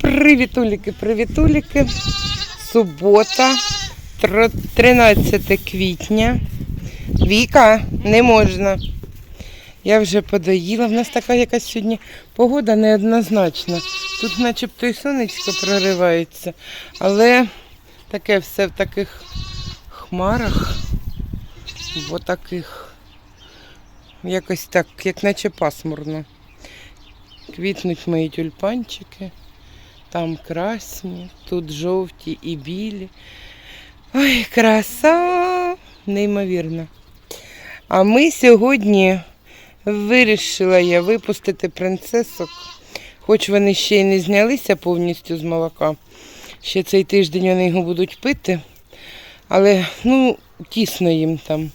Привітуліки, привітуліки. Субота, 13 квітня. Віка, не можна. Я вже подоїла. В нас така якась сьогодні погода неоднозначна. Тут начебто і сонечко проривається, але таке все в таких хмарах, бо таких якось так, як наче пасмурно. Квітнуть мої тюльпанчики. Там красні, тут жовті і білі. Ой, краса! Неймовірна. А ми сьогодні вирішила я випустити принцесок, хоч вони ще й не знялися повністю з молока. Ще цей тиждень вони його будуть пити, але ну, тісно їм там.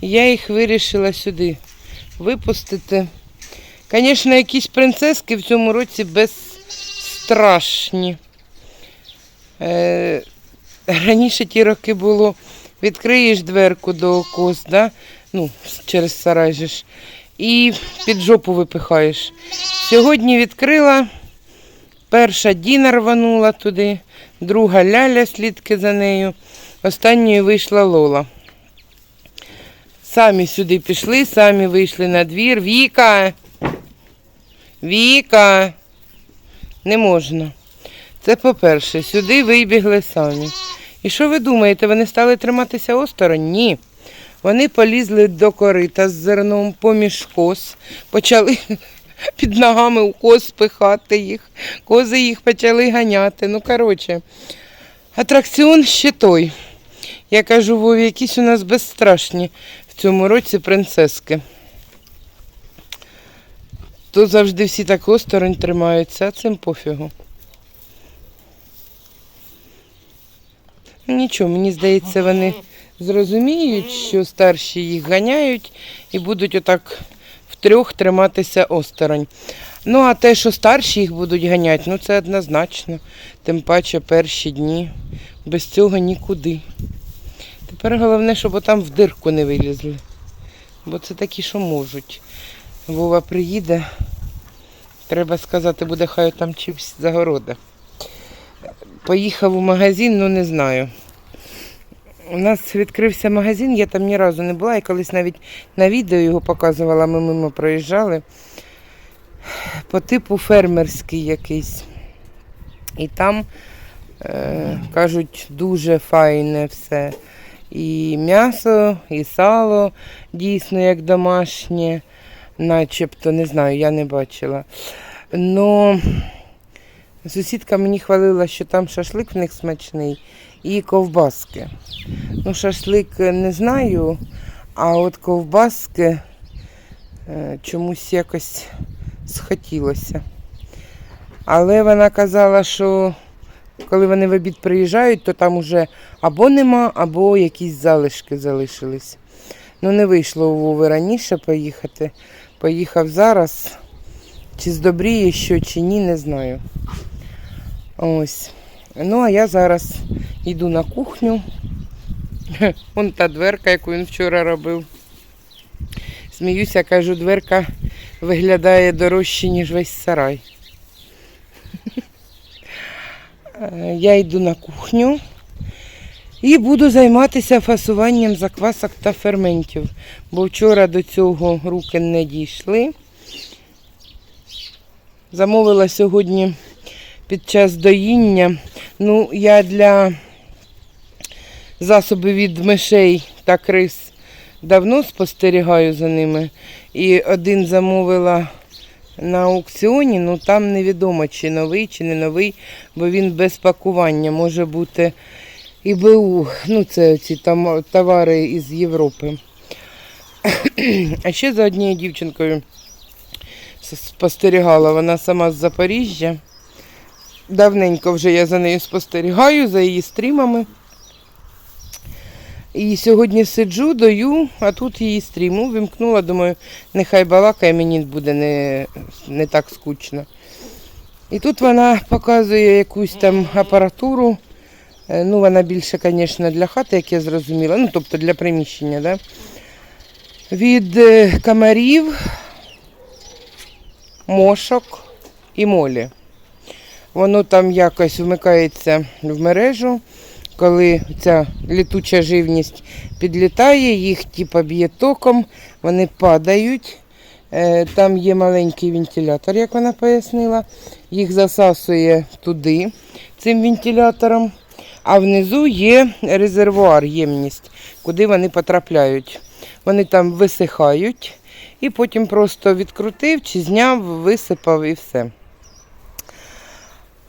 Я їх вирішила сюди випустити. Звісно, якісь принцески в цьому році безстрашні. Е, раніше ті роки було, відкриєш дверку до коз, да? ну, через сарай ж, і під жопу випихаєш. Сьогодні відкрила, перша Діна рванула туди, друга Ляля слідки за нею, останньою вийшла Лола. Самі сюди пішли, самі вийшли на двір. Віка! Віка! Не можна. Це по-перше, сюди вибігли самі. І що ви думаєте, вони стали триматися осторонь? Ні. Вони полізли до корита з зерном поміж коз, почали під ногами у коз пихати їх, кози їх почали ганяти. Ну, коротше, атракціон ще той. Я кажу, Вові, якісь у нас безстрашні в цьому році принцески. То завжди всі так осторонь тримаються, а цим пофігу. Ну, Нічого, мені здається, вони зрозуміють, що старші їх ганяють і будуть отак втрьох триматися осторонь. Ну, а те, що старші їх будуть ганяти, ну це однозначно. Тим паче перші дні. Без цього нікуди. Тепер головне, щоб там в дирку не вилізли. Бо це такі, що можуть. Вова приїде, треба сказати, буде хай там чимсь загорода. Поїхав у магазин, ну не знаю. У нас відкрився магазин, я там ні разу не була, і колись навіть на відео його показувала, ми мимо проїжджали. По типу фермерський якийсь. І там, е, кажуть, дуже файне все. І м'ясо, і сало дійсно як домашнє, начебто, не знаю, я не бачила. Но сусідка мені хвалила, що там шашлик в них смачний і ковбаски. Ну, шашлик не знаю, а от ковбаски е, чомусь якось схотілося. Але вона казала, що коли вони в обід приїжджають, то там уже або нема, або якісь залишки залишились. Ну, не вийшло у Вови раніше поїхати. Поїхав зараз. Чи здобріє що, чи ні, не знаю. Ось. Ну, а я зараз йду на кухню. Вон та дверка, яку він вчора робив. Сміюся, кажу, дверка виглядає дорожче, ніж весь сарай. Я йду на кухню і буду займатися фасуванням заквасок та ферментів, бо вчора до цього руки не дійшли. Замовила сьогодні під час доїння. Ну, я для засобів від мишей та крис давно спостерігаю за ними. І один замовила на аукціоні, ну там невідомо, чи новий, чи не новий, бо він без пакування може бути і БУ. Ну, це ці там товари із Європи. А ще за однією дівчинкою спостерігала, вона сама з Запоріжжя. Давненько вже я за нею спостерігаю, за її стрімами. І сьогодні сиджу, даю, а тут її стріму вимкнула, думаю, нехай балакає, мені буде не, не так скучно. І тут вона показує якусь там апаратуру. Е, Ну, вона більше, звісно, для хати, як я зрозуміла. Ну, тобто для приміщення, да? Від е, комарів, мошок і молі. Воно там якось вмикається в мережу, коли ця літуча живність підлітає, їх типа б'є током, вони падають. Е, Там є маленький вентилятор, як вона пояснила. Їх засасує туди цим вентилятором. А внизу є резервуар, ємність, куди вони потрапляють. Вони там висихають і потім просто відкрутив чи зняв, висипав і все.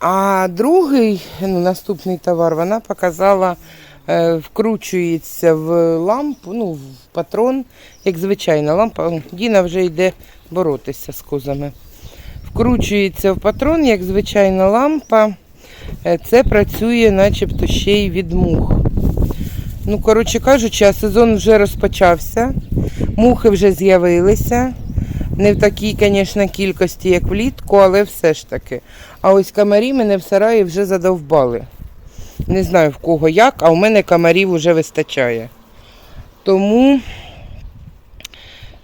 А другий, ну, наступний товар, вона показала, е, вкручується в лампу, ну, в патрон, як звичайна лампа. Діна вже йде боротися з козами. Вкручується в патрон, як звичайна лампа. Е, Це працює начебто ще й від мух. Ну, коротше кажучи, а сезон вже розпочався, мухи вже з'явилися. Не в такій, звісно, кількості, як влітку, але все ж таки. А ось комарі мене в сараї вже задовбали. Не знаю в кого як, а у мене комарів вже вистачає. Тому,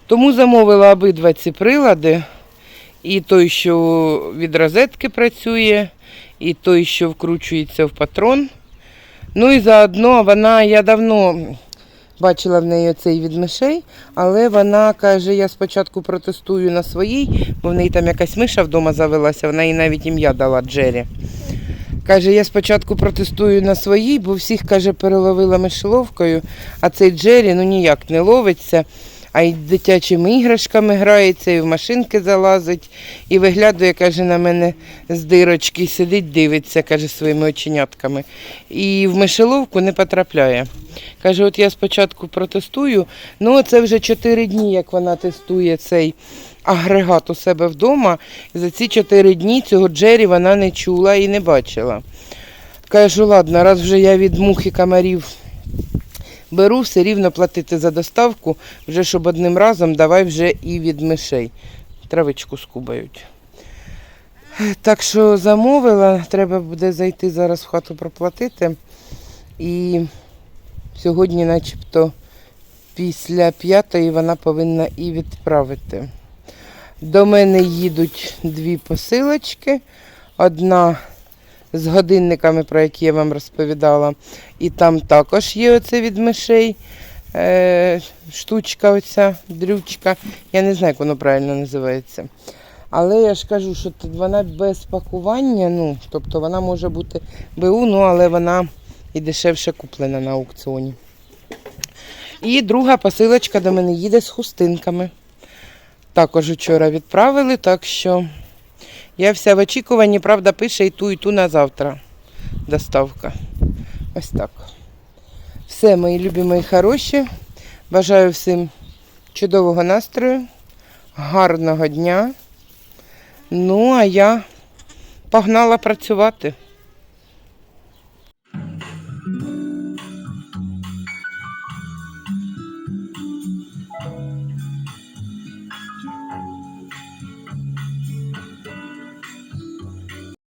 тому замовила обидва ці прилади. І той, що від розетки працює, і той, що вкручується в патрон. Ну і заодно вона, я давно бачила в неї оцей від мишей, але вона каже, я спочатку протестую на своїй, бо в неї там якась миша вдома завелася, вона їй навіть ім'я дала Джері. Каже, я спочатку протестую на своїй, бо всіх, каже, переловила мишеловкою, а цей Джері ну ніяк не ловиться, а й дитячими іграшками грається, і в машинки залазить, і виглядає, каже, на мене з дирочки, сидить, дивиться, каже, своїми оченятками. І в мишеловку не потрапляє. Каже, от я спочатку протестую, ну це вже 4 дні, як вона тестує цей агрегат у себе вдома. За ці 4 дні цього Джері вона не чула і не бачила. Кажу, ладно, раз вже я від мух і комарів беру, все рівно платити за доставку, вже щоб одним разом давай вже і від мишей. Травичку скубають. Так що замовила, треба буде зайти зараз в хату проплатити. І сьогодні, начебто, після п'ятої вона повинна і відправити. До мене їдуть дві посилочки. Одна з годинниками, про які я вам розповідала. І там також є оце від мишей. Е, штучка, оця дрючка. Я не знаю, як воно правильно називається. Але я ж кажу, що вона без пакування, ну, тобто вона може бути БУ, ну, але вона і дешевше куплена на аукціоні. І друга посилочка до мене їде з хустинками. Також вчора відправили, так що я вся в очікуванні, правда, пише і ту, і ту на завтра. Доставка. Ось так. Все, мої любі, мої хороші. Бажаю всім чудового настрою, гарного дня. Ну, а я погнала працювати.